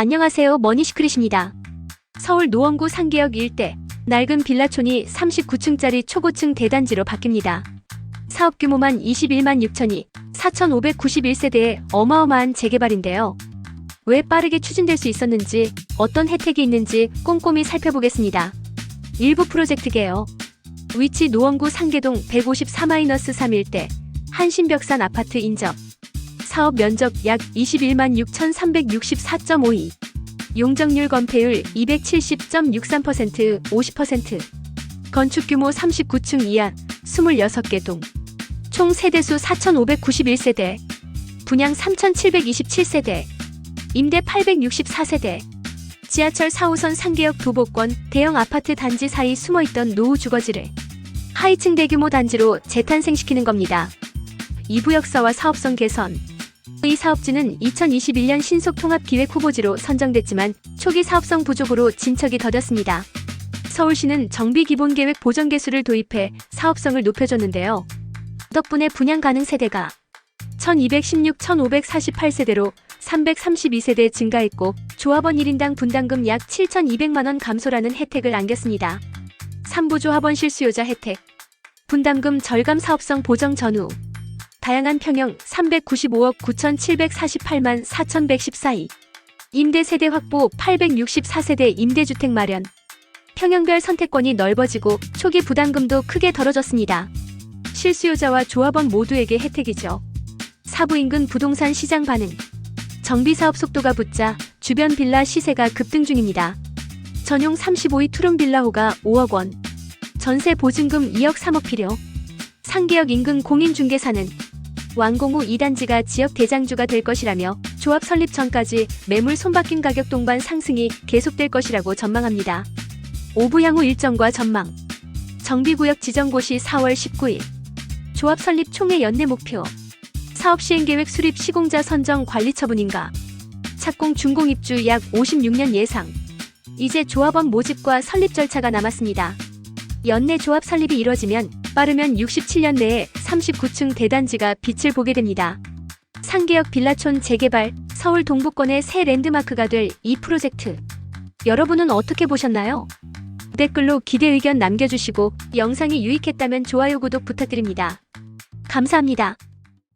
안녕하세요. 머니시크릿입니다. 서울 노원구 상계역 일대 낡은 빌라촌이 39층짜리 초고층 대단지로 바뀝니다. 사업 규모만 21만 6천이 4,591세대의 어마어마한 재개발인데요. 왜 빠르게 추진될 수 있었는지 어떤 혜택이 있는지 꼼꼼히 살펴보겠습니다. 일부 프로젝트 개요. 위치 노원구 상계동 154-3 일대 한신벽산 아파트 인접 사업 면적 약 21만 6,364.52 용적률 건폐율 270.63% 50% 건축 규모 39층 이하 26개 동 총 세대수 4,591세대 분양 3,727세대 임대 864세대 지하철 4호선 상계역 도보권 대형 아파트 단지 사이 숨어있던 노후 주거지를 하이층 대규모 단지로 재탄생시키는 겁니다. 이부 역사와 사업성 개선 이 사업지는 2021년 신속통합기획 후보지로 선정됐지만 초기 사업성 부족으로 진척이 더뎠습니다. 서울시는 정비기본계획 보전 개수를 도입해 사업성을 높여줬는데요. 덕분에 분양 가능 세대가 1216, 1548세대로 332세대 증가했고 조합원 1인당 분담금 약 7,200만원 감소라는 혜택을 안겼습니다. 3부 조합원 실수요자 혜택 분담금 절감 사업성 보정 전후 다양한 평형 395억 9,748만 4,114이 임대 세대 확보 864세대 임대주택 마련 평형별 선택권이 넓어지고 초기 부담금도 크게 덜어졌습니다. 실수요자와 조합원 모두에게 혜택이죠. 사부 인근 부동산 시장 반응 정비사업 속도가 붙자 주변 빌라 시세가 급등 중입니다. 전용 35위 투룸 빌라호가 5억 원 전세 보증금 2억 3억 필요 상계역 인근 공인중개사는 완공 후 2단지가 지역 대장주가 될 것이라며 조합 설립 전까지 매물 손바뀜 가격 동반 상승이 계속될 것이라고 전망합니다. 오부 향후 일정과 전망. 정비구역 지정고시 4월 19일. 조합 설립 총회 연내 목표. 사업 시행 계획 수립 시공자 선정 관리 처분 인가. 착공 준공 입주 약 56년 예상. 이제 조합원 모집과 설립 절차가 남았습니다. 연내 조합 설립이 이뤄지면 빠르면 67년 내에 39층 대단지가 빛을 보게 됩니다. 상계역 빌라촌 재개발, 서울 동부권의 새 랜드마크가 될 이 프로젝트. 여러분은 어떻게 보셨나요? 댓글로 기대 의견 남겨주시고 영상이 유익했다면 좋아요 구독 부탁드립니다. 감사합니다.